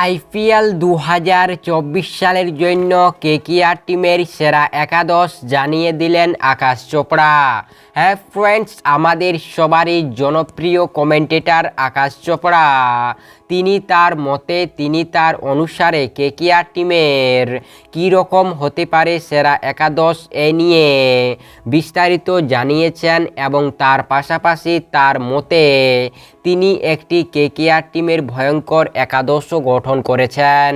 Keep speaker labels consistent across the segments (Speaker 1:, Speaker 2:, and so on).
Speaker 1: IPL দু হাজার চব্বিশ সালের জন্য কেকিআর টিমের সেরা একাদশ জানিয়ে দিলেন আকাশ চোপড়া। হ্যাঁ ফ্রেন্ডস আমাদের সবারই জনপ্রিয় কমেন্টেটার আকাশ চোপড়া। তিনি তার মতে তিনি তার অনুসারে কেকিআর টিমের কী রকম হতে পারে সেরা একাদশ এ নিয়ে বিস্তারিত জানিয়েছেন এবং তার পাশাপাশি তার মতে তিনি একটি কেকিআর টিমের ভয়ঙ্কর একাদশও গঠন করেছেন।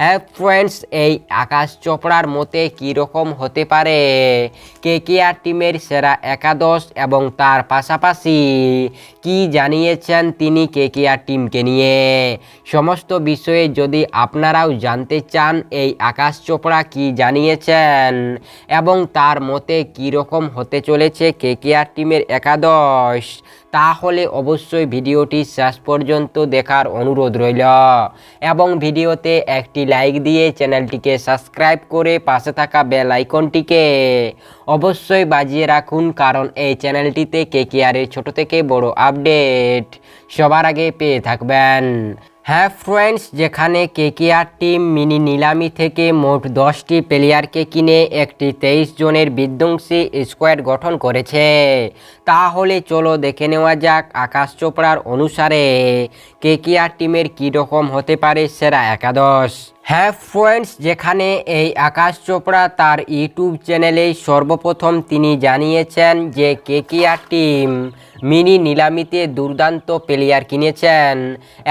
Speaker 1: হ্যাঁ ফ্রেন্ডস, এই আকাশ চোপড়ার মতে কী রকম হতে পারে? কেকিআর টিমের সেরা একাদশ এবং তার পাশাপাশি কি জানিয়েছেন তিনি কেকিআর টিমকে নিয়ে? সমস্ত বিষয়ে যদি আপনারাও জানতে চান, এই আকাশ চোপড়া কি জানিয়েছেন এবং তার মতে রকম হতে চলেছে কেকিআর টিমের একাদশ, তাহলে অবশ্যই ভিডিওটি শেষ পর্যন্ত দেখার অনুরোধ রইল। এবং ভিডিওতে একটি লাইক দিয়ে চ্যানেলটিকে সাবস্ক্রাইব করে পাশে থাকা বেল আইকনটিকে অবশ্যই বাজিয়ে রাখুন, কারণ এই চ্যানেলটিতে কেকেআরের ছোট থেকে বড় আপডেট সবার আগে পেয়ে থাকবেন। হ্যাঁ ফ্রেন্ডস, যেখানে কেকেআর টিম মিনি নিলামি থেকে মোট দশটি প্লেয়ারকে কিনে একটি তেইশ জনের বিধ্বংসী স্কোয়াড গঠন করেছে। তাহলে চলো দেখে নেওয়া যাক আকাশ চোপড়ার অনুসারে কেকেআর টিমের কী রকম হতে পারে সেরা একাদশ। হ্যাঁ ফ্রেন্ডস, যেখানে এই আকাশ চোপড়া তার ইউটিউব চ্যানেলে সর্বপ্রথম তিনি জানিয়েছেন যে কেকিয়া টিম। মিনি নিলামিতে দুর্দান্ত প্লেয়ার কিনেছেন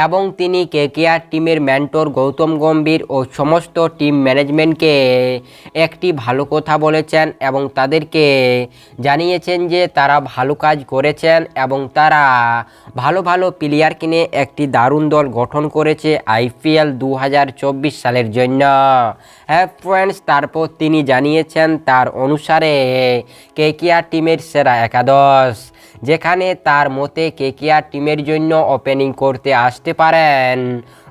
Speaker 1: এবং তিনি কেকেআর টিমের মেন্টর গৌতম গম্ভীর ও সমস্ত টিম ম্যানেজমেন্টকে একটি ভালো কথা বলেছেন এবং তাদেরকে জানিয়েছেন যে তারা ভালো কাজ করেছেন এবং তারা ভালো ভালো প্লেয়ার কিনে একটি দারুণ দল গঠন করেছে আইপিএল দু হাজার চব্বিশ সালের জন্য। হ্যাঁ ফ্রেন্ডস তারপর তিনি জানিয়েছেন তার অনুসারে কেকিআর টিমের সেরা একাদশ। যেখানে তার মতে কেকিআর টিমের জন্য ওপেনিং করতে আসতে পারেন।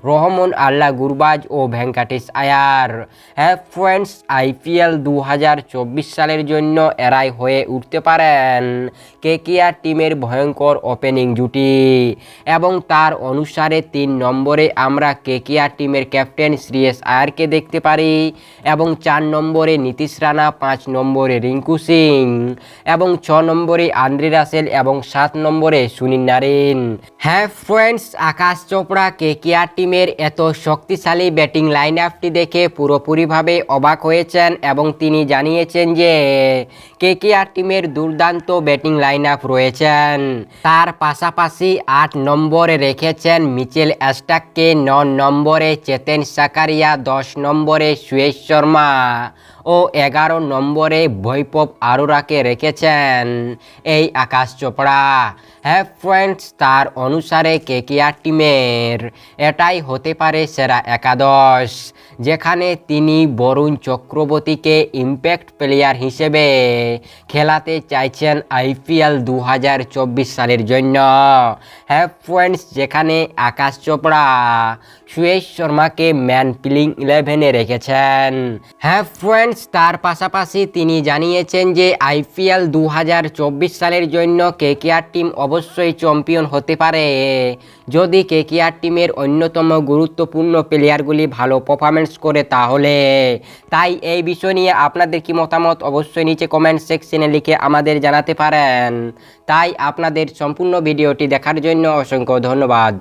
Speaker 1: রহমান, আল্লাহ গুরবাজ ও ভেঙ্কাটেশ আয়ার। হ্যাঁ ফ্রেন্ডস, আইপিএল দু হাজার চব্বিশ সালের জন্য এরাই হয়ে উঠতে পারেন। কে কেকিআর টিমের ভয়ঙ্কর ওপেনিং জুটি। এবং তার অনুসারে তিন নম্বরে আমরা কে কেকিআর টিমের ক্যাপ্টেন শ্রেয়স আয়ারকে দেখতে পারি এবং চার নম্বরে নীতিশ রানা, পাঁচ নম্বরে রিঙ্কু সিং এবং ছ নম্বরে আন্দ্রে রাসেল এবং সাত নম্বরে সুনীল নারিন। হ্যাঁ friends, Akash Chopra KKR team এত শক্তিশালী ব্যাটিং লাইন আপটি দেখে পুরোপুরিভাবে অবাক হয়েছেন এবং তিনি জানিয়েছেন যে কে কে আর টিমের দুর্দান্ত ব্যাটিং লাইন আপ রয়েছেন। তার পাশাপাশি আট নম্বরে রেখেছেন মিচেল অ্যাস্টাককে, ন নম্বরে চেতেন সাকারিয়া, দশ নম্বরে সুয়েশ শর্মা। ও এগারো নম্বরে বৈপব আরোরাকে রেখেছেন এই আকাশ চোপড়া। হ্যাঁ ফ্রেন্ডস তার অনুসারে কেকেআর টিমের? এটাই হতে পারে সেরা একাদশ। যেখানে তিনি বরুণ চক্রবর্তীকে ইম্প্যাক্ট প্লেয়ার হিসেবে খেলাতে চাইছেন আইপিএল দু হাজার চব্বিশ সালের জন্য। হ্যাঁ ফ্রেন্ডস যেখানে আকাশ চোপড়া সুয়েশ শর্মাকে ম্যান প্লিং ইলেভেনে রেখেছেন। হ্যাঁ ফ্রেন্ডস তার পাশাপাশি তিনি জানিয়েছেন যে আইপিএল দু হাজার চব্বিশ সালের জন্য কেকেআর টিম অবশ্যই চ্যাম্পিয়ন হতে পারে। যদি কেকেআর টিমের অন্যতম গুরুত্বপূর্ণ প্লেয়ারগুলি ভালো পারফরমেন্স করে তাহলে। তাই এই বিষয় নিয়ে আপনাদের কি মতামত অবশ্যই নিচে কমেন্ট সেকশনে লিখে আমাদের জানাতে পারেন। তাই আপনাদের সম্পূর্ণ ভিডিওটি দেখার জন্য অসংখ্য ধন্যবাদ।